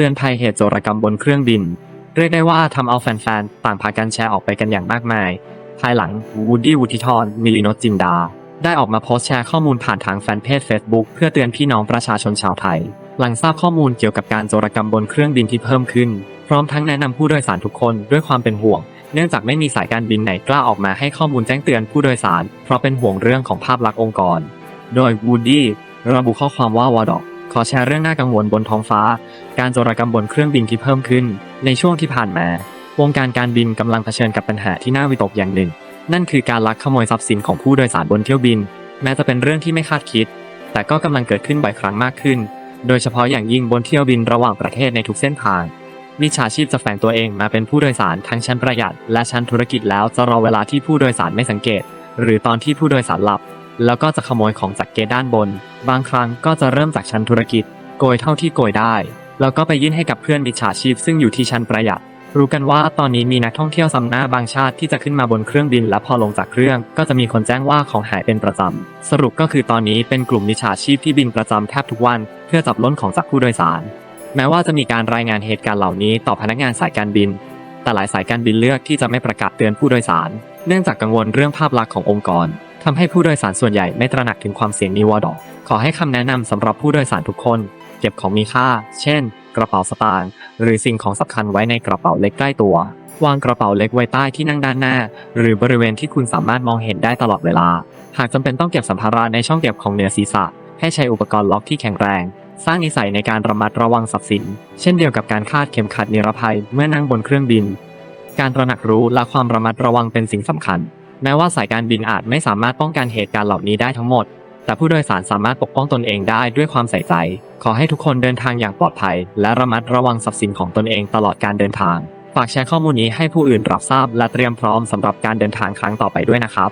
เตือนภัยเหตุโจรกรรมบนเครื่องบิน เรียกได้ว่าทำเอาแฟนๆ ต่างพากันแชร์ออกไปกันอย่างมากมาย ภายหลังวูดดี้วูทิทอนมิลิโนจินดา ได้ออกมาโพสต์แชร์ข้อมูลผ่านทางแฟนเพจ Facebook เพื่อเตือนพี่น้องประชาชนชาวไทย หลังทราบข้อมูลเกี่ยวกับการโจรกรรมบนเครื่องบินที่เพิ่มขึ้น พร้อมทั้งแนะนำผู้โดยสารทุกคนด้วยความเป็นห่วง เนื่องจากไม่มีสายการบินไหนกล้าออกมาให้ข้อมูลแจ้งเตือนผู้โดยสาร เพราะเป็นห่วงเรื่องของภาพลักษณ์องค์กร โดยวูดดี้ระบุข้อความว่าวอดอก ขอแชร์เรื่องน่ากังวลบนท้องฟ้า การโจรกรรมบนเครื่องบินที่เพิ่มขึ้น ในช่วงที่ผ่านมา วงการการบินกำลังเผชิญกับปัญหาที่น่าวิตกอย่างหนึ่ง นั่นคือการลักขโมยทรัพย์สินของผู้โดยสารบนเที่ยวบิน แม้จะเป็นเรื่องที่ไม่คาดคิด แต่ก็กำลังเกิดขึ้นบ่อยครั้งมากขึ้น โดยเฉพาะอย่างยิ่งบนเที่ยวบินระหว่างประเทศในทุกเส้นทางมิจฉาชีพจะแฝงตัวเองมาเป็นผู้โดยสารทั้งชั้นประหยัดและชั้นธุรกิจแล้วจะรอเวลาที่ผู้โดยสารไม่สังเกต หรือตอนที่ผู้โดยสารหลับ แล้วก็จะขโมยของจากเกตด้านบน บางครั้งก็จะเริ่มจากชั้นธุรกิจ โกยเท่าที่โกยได้ แล้วก็ไปยื่นให้กับเพื่อนมิจฉาชีพซึ่งอยู่ที่ชั้นประหยัด รู้กันว่าตอนนี้มีนักท่องเที่ยวซ้ำหน้าบางชาติที่จะขึ้นมาบนเครื่องบิน และพอลงจากเครื่อง ก็จะมีคนแจ้งว่าของหายเป็นประจำ สรุปก็คือตอนนี้เป็นกลุ่มมิจฉาชีพที่บินประจำแทบทุกวัน เพื่อจับล้นของจากผู้โดยสาร แม้ว่าจะมีการรายงานเหตุการณ์เหล่านี้ต่อพนักงานสายการบิน แต่หลายสายการบินเลือกที่จะไม่ประกาศเตือนผู้โดยสาร เนื่องจากกังวลเรื่องภาพลักษณ์ขององค์กร ทำให้ผู้โดยสารส่วนใหญ่ไม่ตระหนักถึงความเสี่ยงนี้วอดอก ขอให้คำแนะนำสำหรับผู้โดยสารทุกคน เก็บของมีค่า เช่น กระเป๋าสตางค์หรือสิ่งของสำคัญไว้ในกระเป๋าเล็กใกล้ตัว วางกระเป๋าเล็กไว้ใต้ที่นั่งด้านหน้า หรือบริเวณที่คุณสามารถมองเห็นได้ตลอดเวลา หากจำเป็นต้องเก็บสัมภาระในช่องเก็บของเหนือศีรษะ ให้ใช้อุปกรณ์ล็อกที่แข็งแรง สร้างนิสัยในการระมัดระวังทรัพย์สิน เช่นเดียวกับการคาดเข็มขัดนิรภัยเมื่อนั่งบนเครื่องบิน การตระหนักรู้และความระมัดระวังเป็นสิ่งสำคัญ แม้ว่าสายการบินอาจไม่สามารถป้องกันเหตุการณ์เหล่านี้ได้ทั้งหมด แต่ผู้โดยสารสามารถปกป้องตนเองได้ด้วยความใส่ใจ ขอให้ทุกคนเดินทางอย่างปลอดภัย และระมัดระวังทรัพย์สินของตนเองตลอดการเดินทาง ฝากแชร์ข้อมูลนี้ให้ผู้อื่นรับทราบ และเตรียมพร้อมสำหรับการเดินทางครั้งต่อไปด้วยนะครับ